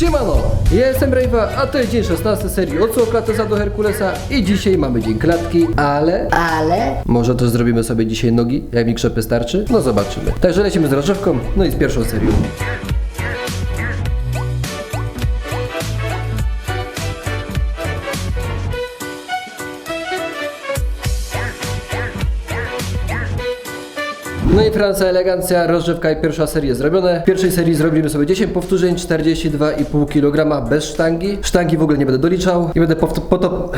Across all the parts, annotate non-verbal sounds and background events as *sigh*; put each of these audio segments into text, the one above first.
Siemano, ja jestem Rejwa, a to jest dzień 16 serii od Sokratesa do Herkulesa i dzisiaj mamy dzień klatki, ale... Ale Może też zrobimy sobie dzisiaj nogi, jak mi krzepy starczy? No zobaczymy. Także lecimy z rozrzewką, no i z pierwszą serią. No i Francja elegancja, rozrzewka i pierwsza seria zrobione. W pierwszej serii zrobimy sobie 10 powtórzeń, 42,5 kg bez sztangi. Sztangi w ogóle nie będę doliczał i będę po to...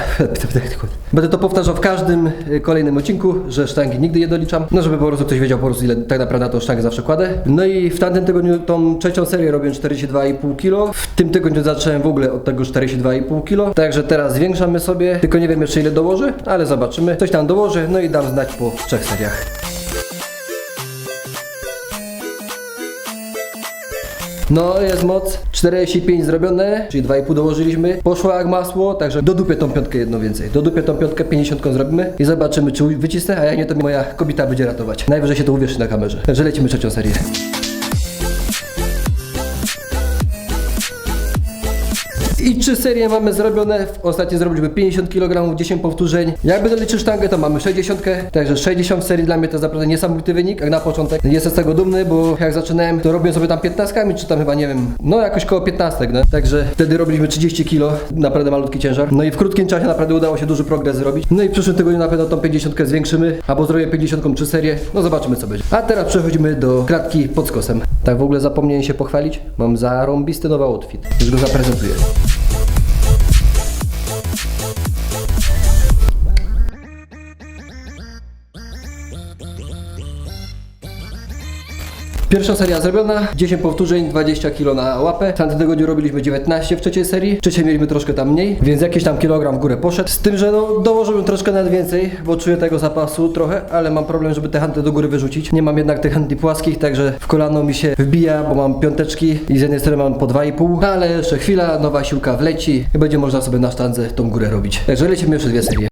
*laughs* będę to powtarzał w każdym y, kolejnym odcinku, że sztangi nigdy nie doliczam. No żeby po prostu ktoś wiedział po prostu ile tak naprawdę na tą sztangę zawsze kładę. No i w tamtym tygodniu tą trzecią serię robiłem 42,5 kg. W tym tygodniu zacząłem w ogóle od tego 42,5 kg. Także teraz zwiększamy sobie, tylko nie wiem jeszcze ile dołożę, ale zobaczymy. Coś tam dołożę, no i dam znać po trzech seriach. No, jest moc. 45 zrobione, czyli 2,5 dołożyliśmy. Poszło jak masło, także dodupię tą piątkę jedno więcej. Dodupię tą piątkę, 50 zrobimy i zobaczymy, czy wycisnę, a jak nie, to moja kobieta będzie ratować. Najwyżej się to uwierzy na kamerze. Także lecimy trzecią serię. I trzy serie mamy zrobione. W ostatniej zrobiliśmy 50 kg, 10 powtórzeń. Jak będę liczył sztangę, to mamy 60. Także 60 serii dla mnie to jest naprawdę niesamowity wynik, jak na początek. Jestem z tego dumny, bo jak zaczynałem, to robiłem sobie tam 15, czy tam chyba nie wiem, no jakoś koło 15, no. Także wtedy robiliśmy 30 kg, naprawdę malutki ciężar. No i w krótkim czasie naprawdę udało się duży progres zrobić. No i w przyszłym tygodniu na pewno tą 50 zwiększymy, albo zrobię 50 trzy serię. No zobaczymy co będzie. A teraz przechodzimy do klatki pod skosem. Tak w ogóle zapomniałem się pochwalić. Mam zarąbisty nowy outfit. Już go zaprezentuję. Pierwsza seria zrobiona, 10 powtórzeń, 20 kg na łapę. W tamtym tygodniu robiliśmy 19 w trzeciej serii, w trzeciej mieliśmy troszkę tam mniej, więc jakiś tam kilogram w górę poszedł. Z tym, że no dołożyłem troszkę nawet więcej, bo czuję tego zapasu trochę, ale mam problem, żeby te hanty do góry wyrzucić. Nie mam jednak tych hanty płaskich, także w kolano mi się wbija, bo mam piąteczki i z jednej strony mam po 2,5, ale jeszcze chwila, nowa siłka wleci i będzie można sobie na sztandze tą górę robić. Także lecimy jeszcze dwie serie.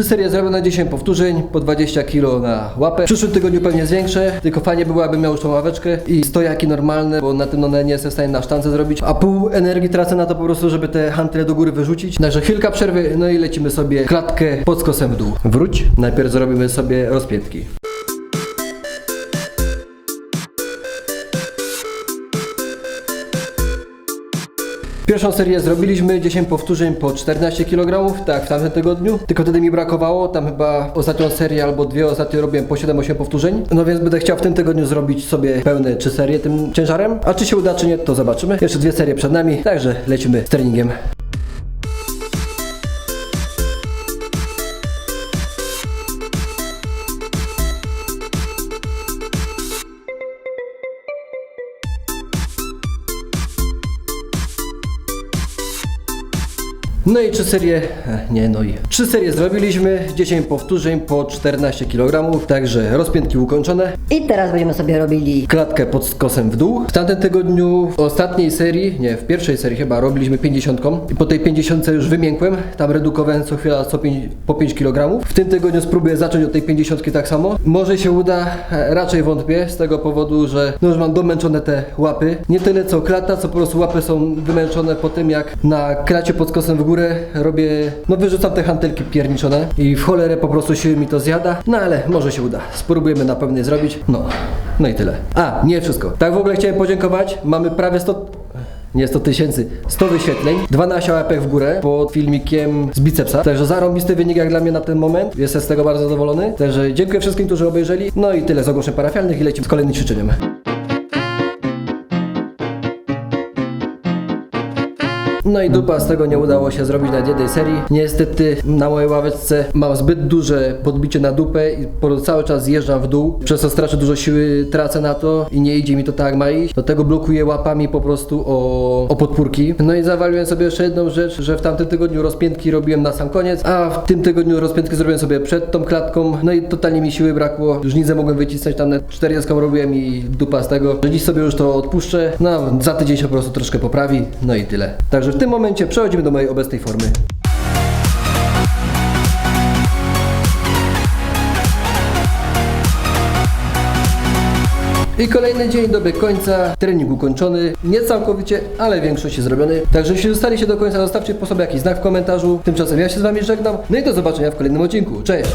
Trzy serie zrobione 10 powtórzeń, po 20 kg na łapę. W przyszłym tygodniu pewnie zwiększę, tylko fajnie by było, jakbym miał już tą ławeczkę i stojaki normalne, bo na tym no nie jestem w stanie na sztance zrobić, a pół energii tracę na to po prostu, żeby te hantle do góry wyrzucić. Także chwilka przerwy, no i lecimy sobie klatkę pod skosem w dół. Wróć, najpierw zrobimy sobie rozpiętki. Pierwszą serię zrobiliśmy 10 powtórzeń po 14 kg, tak w tamtym tygodniu. Tylko wtedy mi brakowało, tam chyba ostatnią serię albo dwie ostatnie robiłem po 7-8 powtórzeń. No więc będę chciał w tym tygodniu zrobić sobie pełne 3 serie tym ciężarem. A czy się uda, czy nie, to zobaczymy. Jeszcze dwie serie przed nami, także lecimy z treningiem. No i trzy serie, e, nie no i trzy serie zrobiliśmy, 10 powtórzeń po 14 kg, także rozpiętki ukończone. i teraz będziemy sobie robili Klatkę pod skosem w dół. W tamtym tygodniu w ostatniej serii, nie, w pierwszej serii chyba robiliśmy 50 i po tej 50 już wymiękłem, tam redukowałem co chwila co 5, po 5 kg. W tym tygodniu spróbuję zacząć od tej 50 tak samo. Może się uda, e, raczej wątpię z tego powodu, że no już mam domęczone te łapy. Nie tyle co klata, co po prostu łapy są wymęczone po tym jak na klacie pod skosem w górę robię, no wyrzucam te hantelki pierniczone i w cholerę po prostu siły mi to zjada, no ale może się uda. Spróbujemy na pewno zrobić. No, no i tyle. A, nie wszystko. Tak w ogóle chciałem podziękować. Mamy prawie 100... Nie 100 tysięcy, 100 wyświetleń, 12 łapek w górę pod filmikiem z bicepsa. Także zarąbisty wynik jak dla mnie na ten moment. Jestem z tego bardzo zadowolony. Także dziękuję wszystkim, którzy obejrzeli. No i tyle z ogłoszeń parafialnych i lecimy z kolejnym ćwiczeniem. No i dupa z tego nie udało się zrobić na jednej serii. Niestety na mojej ławeczce mam zbyt duże podbicie na dupę i cały czas zjeżdżam w dół, przez co strasznie dużo siły tracę na to i nie idzie mi to tak jak ma iść. Do tego blokuję łapami po prostu o, o podpórki. No i zawaliłem sobie jeszcze jedną rzecz, że w tamtym tygodniu rozpiętki robiłem na sam koniec, a w tym tygodniu rozpiętki zrobiłem sobie przed tą klatką. No i totalnie mi siły brakło. Już nic nie mogłem wycisnąć, tam na 40 robiłem i dupa z tego, że dziś sobie już to odpuszczę. No za tydzień się po prostu troszkę poprawi. No i tyle. Także w tym momencie przechodzimy do mojej obecnej formy. I kolejny dzień dobiegł końca, trening ukończony, nie całkowicie, ale większość jest zrobiony. Także jeśli zostaliście do końca, zostawcie po sobie jakiś znak w komentarzu. Tymczasem ja się z wami żegnam, no i do zobaczenia w kolejnym odcinku. Cześć!